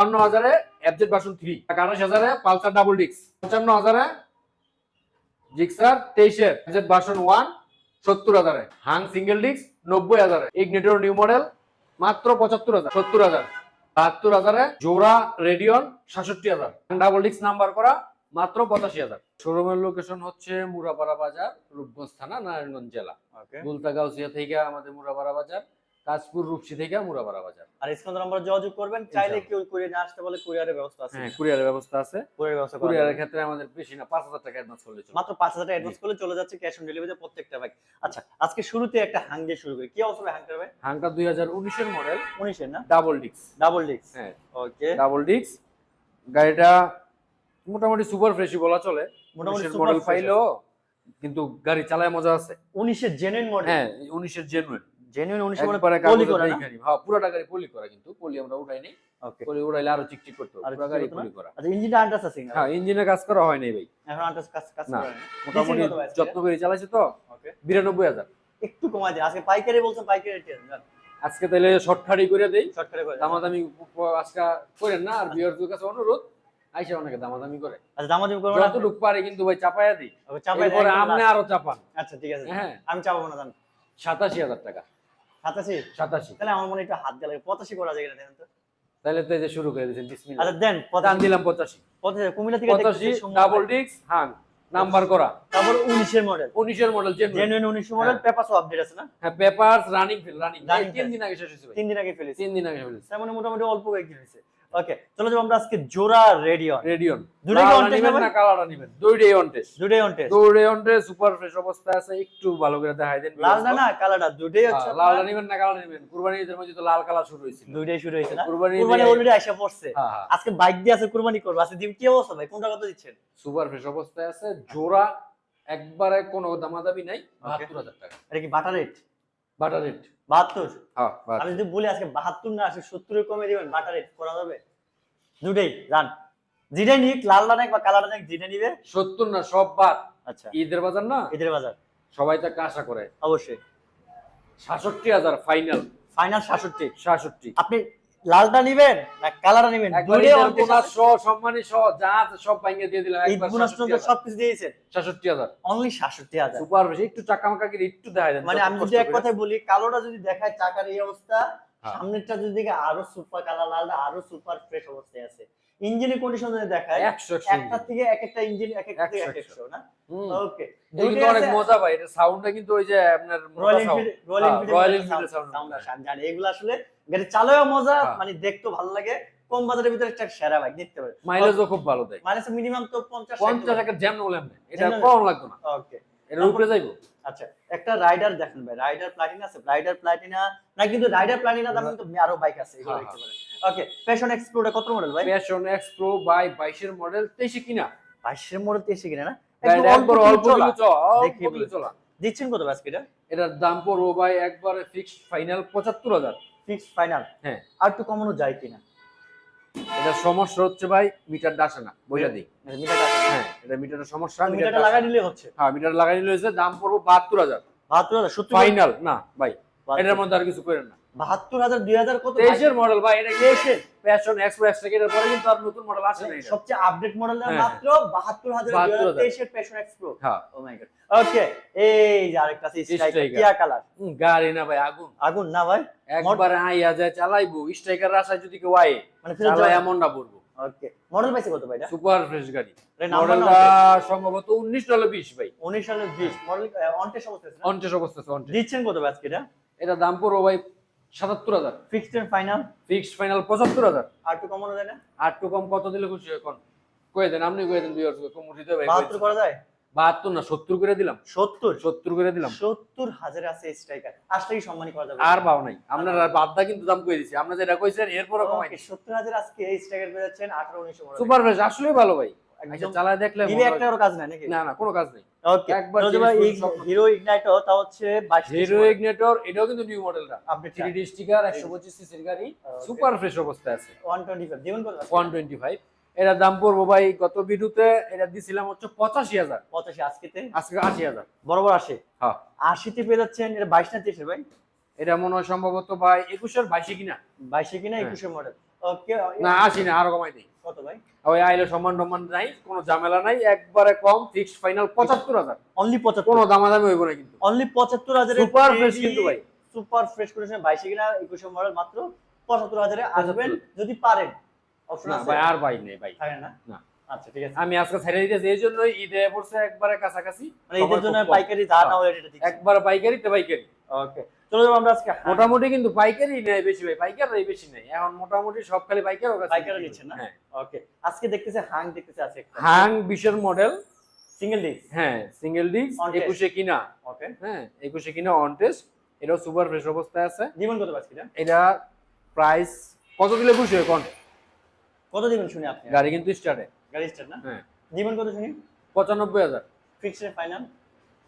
হাজারে FZ version three হাজারে Pulsar double ডিক্স পঞ্চান্ন হাজারে জিক্সার তেইশের এফজেড ভার্সন ওয়ান সত্তর হাজারে। হাং সিঙ্গেল ডিক্স নব্বই হাজারে। ইগনেটর নিউ মডেল মাত্র পঁচাত্তর হাজার। সত্তর হাজার। বাহাত্তর হাজারে জোড়া রেডিয়ন সাতষট্টি হাজার। ডাবল ডিক্স নাম্বার করা মাত্র পঁচাশি হাজার। শোরুমের লোকেশন হচ্ছে মুরাপাড়া বাজার রূপগঞ্জ থানা নারায়ণগঞ্জ জেলা। ওকে গুলতা থেকে আমাদের মুরাপাড়া বাজার। কাশপুর রূপসী থেকে মুরাপাড়া বাজার। আর স্ক্রিন নাম্বার যোগাযোগ করবেন চাইলে কেউ কুরিয়ার নিয়ে আসতে বলে কুরিয়ারের ব্যবস্থা আছে। হ্যাঁ কুরিয়ারের ব্যবস্থা আছে। কুরিয়ার ব্যবস্থা করা কুরিয়ারের ক্ষেত্রে আমাদের বেশি না পাঁচ হাজার টাকা অ্যাডভান্স করলে চলবে। মাত্র পাঁচ হাজার অ্যাডভান্স করলে চলে যাচ্ছে ক্যাশ অন ডেলিভারিতে প্রত্যেকটা বাইক আচ্ছা আজকে শুরুতে একটা হাং দিয়ে শুরু করি। কি অবস্থা হাংটার ভাই হাংটা দুই হাজার উনিশের মডেল উনিশের না? ডাবল ডিক্স ডাবল ডিক্স হ্যাঁ। ওকে ডাবল ডিক্স গাড়িটা মোটামুটি সুপার ফ্রেশই বলা চলে। মোটামুটি মডেল পাইলেও কিন্তু গাড়ি চালায় মজা আছে। উনিশের জেনুইন মডেল হ্যাঁ উনিশের জেনুইন জেনুইন উনিশের মডেল একবারে পলি করা হ্যাঁ পুরোটা গাড়ি পলি করা কিন্তু পলি আমরা উঠাই নাই। ওকে পলি উড়াইলে আরও চিকচিক করতে হবে পুরো গাড়ি পলি করা। আচ্ছা ইঞ্জিনটা আন্টাস আছে হ্যাঁ ইঞ্জিনে কাজ করা হয় নাই ভাই। এখন আন্টাস কাজ কাজ না। করে মোটামুটি যত্ন করে চালাইছে তো ওকে বিরানব্বই হাজার। একটু কমাই দিন আজকে পাইকারি বলছেন পাইকারি রেট আজকে তাহলে শর্টকাটই করে দেই। শর্টকাটে করে। দামাদামি আজকে করেন না আর বিয়ারদের কাছে অনুরোধ আইসা অনেকে দামাদামি করে। আচ্ছা দামাদামি আপনি? যতটুক পারে কিন্তু ভাই চাপাইয়া দিই। দেন এরপরে একদম আমনে আরও চাপান। আচ্ছা ঠিক আছে। হ্যাঁ। আমি চাপাবো না সাতাশি হাজার টাকা। সাতাশি? সাতাশি। তাহলে আমার মনে একটু হাত গেলে। পঁচাশি করা যায় দেখেন তো। তাহলে তো এই যে শুরু করে দিয়েছেন বিসমিল্লাহ। আচ্ছা দেন দান দিলাম পঁচাশি। পঁচাশি কুমিল্লা থেকে পঁচাশি ডাবল হাং নাম্বার করা। তারপর উনিশের মডেল উনিশের মডেল জেনুইন জেনুইন উনিশের মডেল পেপার পেপারসও আপডেট আছে না? হ্যাঁ পেপারস রানিং ফিল রানিং দিন আগে শেষ হয়েছে দিন আগে ফেলেছে তিন দিন আগে ফেলেছে তার মানে মোটামুটি অল্প কয়েকদিন হয়েছে। ওকে চলো যাব আমরা আজকে জোড়া রেডিয়ন রেডিয়ন দুটোই নিবেন? না কালারটা নিবেন? দুইটাই অন টেস্ট দুটোই অন টেস্ট দুইটাই অন টেস্ট সুপার ফ্রেশ অবস্থা আছে একটু ভালো করে দেখাই দেন লাল না কালারটা দুটোই হচ্ছে হ্যাঁ, লালটা নিবেন না কালার নিবেন? কুরবানি ঈদের মধ্যে তো লাল কালার শুরু দুইটাই শুরু হয়েছে না? কুরবানি কুরবানি অলরেডি আসা পড়ছে। হ্যাঁ হ্যাঁ। আজকে বাইক দিয়ে আছে কুরবানি করব। আজকে দিন কি অবস্থা ভাই? কোনটা কত দিচ্ছেন? সুপার ফ্রেশ অবস্থায় আছে। জোড়া একবারে কোনো দামাদামি নাই বাহাত্তর হাজার টাকা। এটা কি বাটার রেট বাটার রেট বাহাত্তর? হ্যাঁ আমি যদি বলি আজকে বাহাত্তর না আসে সত্তরে কমে দিবেন বাটার রেট করা যাবে? দুটাই রান নিক লাল লাল বা কালার নাক যেটা নিবে? সত্তর না সব বাদ। আচ্ছা। ঈদের বাজার না? ঈদের বাজার। সবাই তো একটা আশা করে। অবশ্যই। সাতষট্টি হাজার ফাইনাল ফাইনাল সাতষট্টি। সাতষট্টি। আপনি লালটা নিবেন না কালারটা নিবেন? বোনাস সহ সম্মানী সহ যা আছে সব ভাঙিয়ে দিয়ে দিলাম। একবার বোনাস পর্যন্ত সবকিছু দিয়েছেন সাতষট্টি হাজার। অনলি সাতষট্টি হাজার। সুপার বেশি একটু চাকা মাকা একটু দেখাই দেন মানে আমি যদি এক। কথায় বলি কালোটা যদি দেখায় চাকার এই অবস্থা। সামনেরটা যদি আরও সুপার কালার লালটা আরও সুপার ফ্রেশ অবস্থায় আছে। ইঞ্জিনের কন্ডিশন দেখায় একটা থেকে এক একটা ইঞ্জিন এক একটা থেকে এক একশো, না? ওকে কিন্তু অনেক মজা ভাই এটা সাউন্ডটা কিন্তু ওই যে আপনার রয়্যাল মোটা sound। এনফিল্ড রয়্যাল হ্যাঁ, এনফিল্ড রয়্যাল এনফিল্ডের সাউন্ড জানি এগুলো আসলে গাড়ি মজা হ্যাঁ। মানে দেখতেও ভালো লাগে। কম বাজারের ভিতরে একটা সেরা বাইক দেখতে পারে মাইলেজও খুব ভালো দেয়। মানে মিনিমাম তো পঞ্চাশ একটা জ্যাম এটা কম লাগতো না। ওকে এটা উপরে যাইবো? আচ্ছা একটা রাইডার দেখেন ভাই রাইডার প্লাটিনা আছে রাইডার প্লাটিনা না কিন্তু রাইডার প্লাটিনা দাম কিন্তু আরও বাইক আছে এগুলো হ্যাঁ, দেখতে পারেন। ওকে প্যাশন কত মডেল ভাই? প্যাশন এক্স প্রো বাই বাইশের মডেল তেইশে কিনা। বাইশের মডেল তেইশে কিনে না? একবার অল্প চলা। চলা দেখি বলি। চলা। দিচ্ছেন কত বাস্কিটা এটার দাম পড়ব ভাই একবারে ফিক্সড ফাইনাল পঁচাত্তর হাজার। ফিক্স ফাইনাল হ্যাঁ। আর একটু কমানো যায় কিনা? এটা সমস্যা হচ্ছে ভাই মিটার আসে না বইটা দিই? মিটারটা হ্যাঁ এটা মিটারের সমস্যা মিটারটা লাগাই নিলে হচ্ছে। হ্যাঁ মিটার লাগাই নিলে হচ্ছে দাম পড়ব বাহাত্তর হাজার। বাহাত্তর হাজার ফাইনাল না ভাই। এটার মধ্যে আর কিছু করেন না। বাহাত্তর হাজার দুই হাজার কত তেইশের মডেল ভাই এটা তেইশের। প্যাশন এক্সপ্রো এক্স থেকে এটার পরে কিন্তু আর নতুন মডেল আসে না সবচেয়ে আপডেট মডেল হ্যাঁ, মাত্র বাহাত্তর হাজার 72,000 তেইশের প্যাশন এক্সপ্লো হ্যাঁ। ও মাই গড ওকে এই যে আরেকটা আছে স্ট্রাইকার কিয়া কালার গাড়ি না ভাই আগুন। আগুন না ভাই? একবার আইয়া যায় চালাইবো। স্ট্রাইকার রাস্তায় যদি কেউ আয়ে মানে চালাই এমন না পড়ব। ওকে মডেল পাইছে কত ভাই এটা? সুপার ফ্রেশ গাড়ি। মডেলটা সম্ভবত উনিশ ডলার বিশ ভাই। উনিশ সালের বিশ। মডেল অনটেস অবস্থা আছে না? অবস্থা আছে অনটেস দিচ্ছেন কত ব্যাচ এটা? এটা দাম পড়ব ভাই সাতাত্তর হাজার। Fixed and final fixed final পঁচাত্তর হাজার। আর একটু কমানো যায় না? আর টু কম কত দিলে খুশি এখন? কয়ে দেন আপনি কয়ে দেন বিয়ার কম উঠিতে ভাই বাহাত্তর করা যায়? বাহাত্তর না সত্তর করে দিলাম। সত্তর? সত্তর করে দিলাম। সত্তর হাজার আছে স্ট্রাইকার আসলে কি সম্মানী করা যাবে? আর পাও নাই। আপনার বাদদা কিন্তু দাম কয়ে দিছি। আপনি যেটা কইছেন এরপরে কমাই সত্তর হাজার আজকে এই স্ট্রাইকার পেয়ে যাচ্ছেন আঠারো উনিশশো সুপার ফ্রেশ আসলেই ভালো ভাই। আচ্ছা চালায় দেখলে একটা কাজ নাই নাকি? না না কোনো কাজ নেই। ওকে একবার একবার জিনিস সব- হিরো ইগনাইটো তা হচ্ছে হিরো ইগনেটর এটাও কিন্তু নিউ মডেলটা আপডেট থ্রি স্টিকার একশো পঁচিশ সিসির গাড়ি সুপার ফ্রেশ অবস্থায় আছে। ওয়ান টোয়েন্টি কত ওয়ান টোয়েন্টি ফাইভ এটার দাম পড়ব ভাই গত ভিডিওতে এটা দিছিলাম হচ্ছে পঁচাশি হাজার। পঁচাশি আজকেতে? আজকে আশি হাজার। বরাবর আসে হ্যাঁ। আশিতে পেয়ে যাচ্ছেন এটা না ভাই? এটা মনে হয় সম্ভবত ভাই একুশের বাইশে কিনা? বাইশে কিনা হ্যাঁ। একুশে মডেল ওকে না আসি না আরও কমাই দিই। কত ভাই? ওই আইলে সমান টমান নাই কোনো ঝামেলা নাই একবারে কম ফিক্সড ফাইনাল পঁচাত্তর হাজার। অনলি পঁচাত্তর। কোনো দামাদামি হইব না কিন্তু। অনলি পঁচাত্তর হাজারে Super ফ্রেশ কিন্তু ভাই। সুপার ফ্রেশ কন্ডিশন বাইশে কিনা একুশে মডেল মাত্র পঁচাত্তর হাজারে আসবেন যদি পারেন। অপশন আছে। ভাই আর ভাই নেই ভাই। না? না। আচ্ছা ঠিক আছে। আমি আজকে ছেড়ে দিতেছি এই জন্যই ঈদে পড়ছে একবারে কাছাকাছি। মানে সময় জন্য পাইকারি যা না হলে এটা দিচ্ছি। একবারে পাইকারি তো পাইকারি। ওকে চলো যাব আমরা আজকে মোটামুটি কিন্তু পাইকারি নেই বেশি ভাই পাইকারই বেশি নেই এখন মোটামুটি সব খালি পাইকার নিচ্ছে না? হ্যাঁ। ওকে আজকে দেখতেছে হাং দেখতেছে আছে হাং বিশের মডেল সিঙ্গেল ডিস্ক হ্যাঁ সিঙ্গেল ডিস্ক On test। একুশে কিনা। ওকে হ্যাঁ একুশে কিনা অন টেস্ট এটাও সুপার ফ্রেশ অবস্থায় আছে। জীবন কত না এটা? প্রাইস কত দিলে খুশি হয় কোন? কত দিবেন শুনি আপনি? গাড়ি কিন্তু স্টার্টে গাড়ি স্টার্ট না? হ্যাঁ। জীবন কত শুনি? পঁচানব্বই হাজার। Fixed final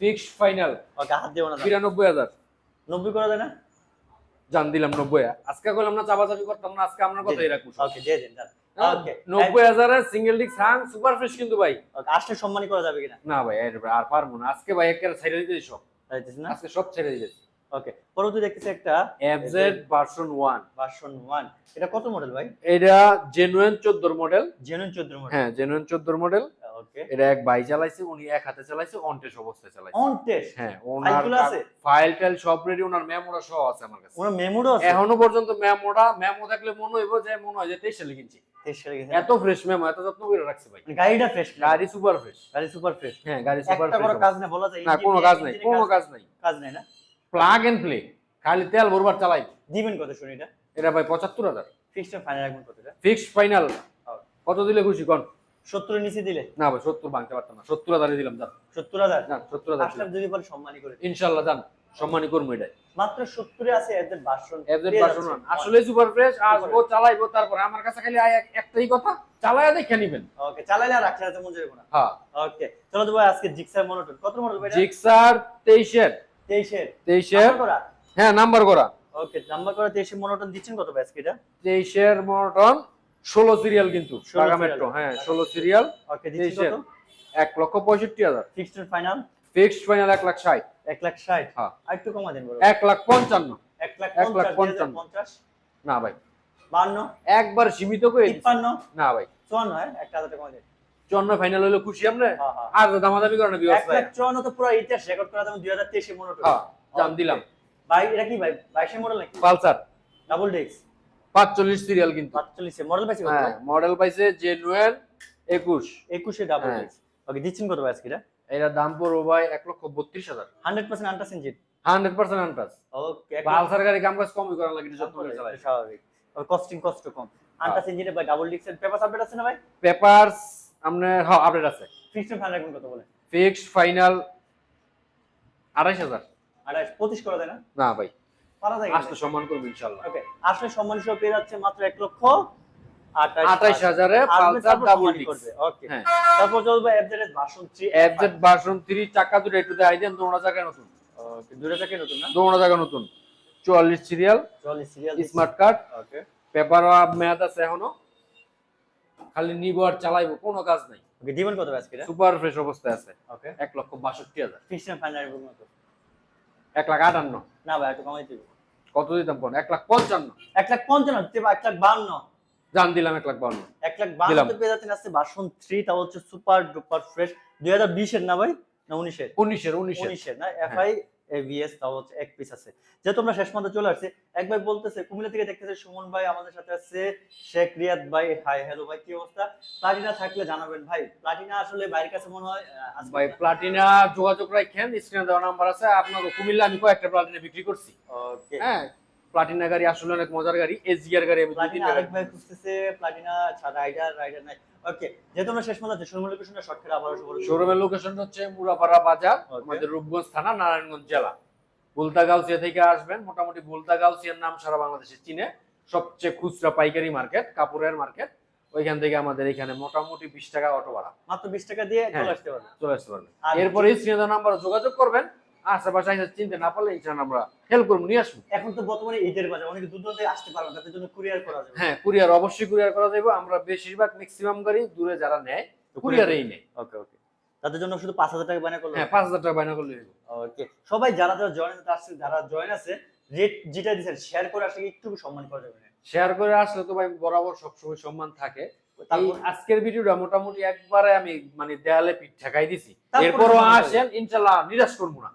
fixed final okay হাত দেবো না বিরানব্বই হাজার। নব্বই করা যায় না? জান দিলাম নব্বই। আজকে করলাম না চাপাচাপি করতাম না আজকে আমরা কথাই রাখব। ওকে দিয়ে দেন হ্যাঁ, নব্বই হাজারে সিঙ্গেল সুপার ফ্রেশ কিন্তু ভাই। আসলে সম্মানই করা যাবে কিনা? না ভাই এর আর পারব না। আজকে ভাই একেবারে ছেড়ে দিতেছি সব। আজকে সব ছেড়ে দিতেছি। ওকে পরবর্তী দেখতেছি একটা FZ version one version one এটা কত মডেল ভাই? এটা জেনুইন চোদ্দোর মডেল জেনুইন চোদ্দ মডেল হ্যাঁ জেনুইন চোদ্দোর মডেল ওকে এটা এক ভাই চালাইছে উনি এক হাতে চালাইছে অনটেস অবস্থায় চালাইছে। অন টেস্ট হ্যাঁ ওনার ফাইল টাইল সব রেডি ওনার মেমোরা সহ আছে আমার কাছে। ওনার মেমোরও আছে? এখনও পর্যন্ত মেমোরা মেমো থাকলে মনে হইব যে মনে হয় যে তেইশ সালে কিনছি। এত ফ্রেশ মেমো এত যত্ন করে রাখছে ভাই। মানে গাড়িটা ফ্রেশ গাড়ি সুপার ফ্রেশ গাড়ি সুপার ফ্রেশ হ্যাঁ গাড়ি সুপার একটা বড় কাজ না বলা যায় না কোনো কাজ নাই কোনো কাজ নাই। কাজ নাই না? প্লাগ এন্ড প্লে খালি তেল ভরবার চালাই। দিবেন কত শুনি এটা? এটা ভাই পঁচাত্তর হাজার। ফিক্সড ফাইনাল রাখবেন কত এটা? ফিক্সড ফাইনাল কত দিলে খুশি কোন? সত্তরের নিচে দিলে? না ভাই সত্তর ভাঙতে পারতাম না। সত্তর হাজারে দিলাম যান। সত্তর হাজার? যান সত্তর হাজার আসলাম যদি বলে সম্মানই করে ইনশাল্লাহ যান। সম্মানই করব এটাই। মাত্র সত্তরে আছে এদের এফজেড ভার্সন ওয়ান আসলে সুপার ফ্রেশ আসব চালাইবো তারপর আমার কাছে খালি একটাই কথা চালায়া দেখে নিবেন। ওকে চালাইলে আর রাখতে মন যাবে না। হ্যাঁ। ওকে চলো তো ভাই আজকে জিক্সার মনোটন কত মডেল ভাই জিক্সার তেইশের। তেইশের হ্যাঁ নাম্বার করা। ওকে নাম্বার করা তেইশের মনোটন দিচ্ছেন কত আজকে এটা? তেইশের মটন ষোলো সিরিয়াল কিন্তু 16 টাকা মেট্রো। হ্যাঁ ষোলো সিরিয়াল ওকে তেইশের এক লক্ষ পঁয়ষট্টি হাজার। Fixed final? ফিক্সড ফাইনাল এক লাখ ষাট। এক লাখ ষাট? হ্যাঁ। আর একটু কমা দেন এক লাখ পঞ্চান্ন। এক লাখ এক লাখ পঞ্চান্ন। না ভাই। বান্ন। একবার সীমিত করে। তিপ্পান্ন। না ভাই। চুয়ান্ন হ্যাঁ একটা হাজার টাকা কমা দেন। চন্ন ফাইনাল হলো খুশি আমরা? হ্যাঁ, হ্যাঁ। আর দামাদামি করে না বিবাস এক লাখ চুয়ান্ন তো পুরো ইতিহাস রেকর্ড করা দুই হাজার তেইশে মনোটন হ্যাঁ জান দিলাম। ভাই এটা কি ভাই? বাইশের মডেল নাকি? পালসার। ডাবল ডিস্ক পাঁচচল্লিশ সিরিয়াল কিন্তু। পাঁচচল্লিশে। মডেল পাইছি কত? হ্যাঁ মডেল পাইছে জেনুয়েল একুশ। একুশে ডাবল হ্যাঁ। ডিস্ক ওকে দিচ্ছেন কত ভাই আজকে এটা? এটার দাম পড়ব ভাই এক লক্ষ বত্রিশ হাজার। হান্ড্রেড পার্সেন্ট আন্টাস ইঞ্জিন। হান্ড্রেড পার্সেন্ট আন্টাস ওকে পালসার গাড়ি কাম কাজ কমই করার লাগে যত্ন করে চালাই স্বাভাবিক। কস্টিং কষ্ট কম। আন্টাস ইঞ্জিনে ভাই ডাবল ডিস্কের পেপার আপডেট আছে না ভাই? পেপারস আপনার হ্যাঁ আপডেট আছে। ফিক্সড ফাইনাল রাখবেন কত বলে? ফিক্সড ফাইনাল আড়াইশ হাজার। আর পঁচিশ করা যায় না? না ভাই পারা যায় আসলে সম্মান করব ইনশাল্লাহ ওকে আসলে সম্মান হিসেবে পেয়ে যাচ্ছে মাত্র এক লক্ষ আঠাইশ হাজারে। পালসার ডাবল ডিস্ক ওকে হ্যাঁ। তারপর চলবে এফজেড ভার্সন 3 এফজেড ভার্সন 3 চাকা দুটো একটু দেখাই দেন দোনো জায়গায় নতুন। ওকে দুটো থেকে নতুন না? দোনো জায়গা নতুন। চুয়াল্লিশ সিরিয়াল চলে serial smart card okay paper মেয়াদ আছে এখনও। খালি নিব আর চালাইবো কোনো কাজ নাই। ওকে কত আজকে সুপার ফ্রেশ অবস্থায় আছে। ওকে। এক লক্ষ বাষট্টি হাজার। ফিক্সড ফাইনাল এক লাখ আটান্ন। না ভাই একটু কমাই দিবি। কত দিতাম কোন এক লাখ পঞ্চান্ন। এক লাখ পঞ্চান্ন এক লাখ বান্ন। জান দিলাম এক লাখ বান্ন। এক লাখ। বান্ন পেয়ে যাচ্ছেন আজকে ভার্সন থ্রি তা হচ্ছে সুপার ডুপার ফ্রেশ। দুই হাজার বিশের না ভাই? না উনিশের। উনিশের উনিশের। উনিশের না? এফআই এভিএস তাও হচ্ছে এক পিস আছে। যেহেতু আমরা শেষ পর্যন্ত চলে আসছে এক ভাই বলতেছে কুমিল্লা থেকে দেখতেছে সুমন ভাই আমাদের সাথে আছে শেখ রিয়াদ ভাই হাই হ্যালো ভাই কি অবস্থা? প্লাটিনা থাকলে জানাবেন ভাই। প্লাটিনা আসলে বাইরের কাছে মনে হয় ভাই প্লাটিনা যোগাযোগ রাখেন স্ক্রিনে দেওয়া নাম্বার আছে। আপনার কুমিল্লা আমি কয়েকটা প্লাটিনা বিক্রি করছি। ওকে হ্যাঁ প্লাটিনা গাড়ি আসলে অনেক মজার গাড়ি এসজিআর গাড়ি আমি দুই প্লাটিনা তিনটা গাড়ি- ভাই খুঁজতেছে প্লাটিনা ছাড়া রাইডার রাইডার নাই। ওকে যেহেতু আমরা শেষ পর্যন্ত শোরুম লোকেশনটা শর্টকাট শোরুমের লোকেশন হচ্ছে মুরাপাড়া বাজার আমাদের রূপগঞ্জ থানা নারায়ণগঞ্জ জেলা। বুলতাগাউসিয়া থেকে আসবেন মোটামুটি বুলতাগাউসিয়ার নাম সারা বাংলাদেশে চিনে। সবচেয়ে খুচরা পাইকারি মার্কেট কাপড়ের মার্কেট। ওইখান থেকে আমাদের এখানে মোটামুটি বিশ টাকা অটো ভাড়া। মাত্র বিশ টাকা দিয়ে চলে হ্যাঁ। আসতে পারবে চলে আসতে পারবেন। এরপরে স্ক্রিনে নাম্বার যোগাযোগ করবেন আশেপাশে এসে চিনতে না পারলে আমরা হেল্প করব নিয়ে আসব। এখন তো বর্তমানে ঈদের বাজার অনেকে দূর দূরান্তে আসতে পারবে তাদের জন্য কুরিয়ার করা যাবে। হ্যাঁ কুরিয়ার অবশ্যই কুরিয়ার করা যাবে। আমরা বেশিরভাগ ম্যাক্সিমাম গাড়ি দূরে যারা নেয় কুরিয়ারেই নেয়। ওকে ওকে তাদের জন্য শুধু পাঁচ হাজার টাকা করলে হ্যাঁ পাঁচ হাজার টাকা বায়না করলে ওকে সবাই যারা যারা জয়েন আসছে যারা জয়েন আছে রেট যেটা দিচ্ছেন শেয়ার করে আসলে একটু সম্মান করা যাবে। শেয়ার করে আসলে তো ভাই বরাবর সবসময় সম্মান থাকে। আজকের ভিডিওটা মোটামুটি একবারে আমি মানে দেয়ালে পিঠ ঠেকাই দিছি। এরপরও আসেন ইনশাল্লাহ নিরাশ করব না।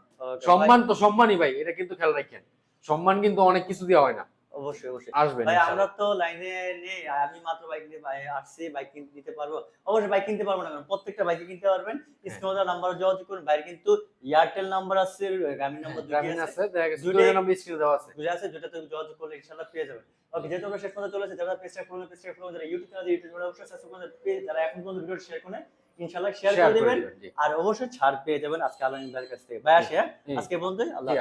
সম্মান তো সম্মানই ভাই এটা কিন্তু খেয়াল রাখেন। সম্মান কিন্তু অনেক কিছু দেওয়া হয় না। অবশ্যই অবশ্যই। আসবেন ভাই আমরা তো লাইনে নেই আমি মাত্র বাইক নিয়ে ভাই আসছি বাইক কিনতে দিতে পারব। অবশ্যই বাইক কিনতে পারব না কারণ প্রত্যেকটা বাইকে কিনতে পারবেন। হ্যাঁ। স্ক্রিনে নাম্বার যোগাযোগ করুন। বাইরে কিন্তু এয়ারটেল নাম্বার আছে গ্রামীণ নাম্বার গ্রামীণ আছে। দুইটা নাম্বার স্ক্রিনে দেওয়া আছে। বুঝে আছে যেটা তুমি যোগাযোগ করলে ইনশাআল্লাহ পেয়ে যাবেন। ওকে যেহেতু আমরা শেষ পর্যন্ত চলে এসেছি যারা পেজটা পেজটা যারা ইউটিউব চ্যানেল ইউটিউব অবশ্যই সাবস্ক্রাইব করুন যারা এখন পর্যন্ত ভিডিও শেয়ার করে ইনশাআল্লাহ শেয়ার শেয়ার করে দিবেন আর অবশ্যই ছাড় পেয়ে যাবেন আজকে আলামিন ভাইয়ের কাছ থেকে ভাই শেয়ার হ্যাঁ? আজকে বন্ধু আল্লাহ।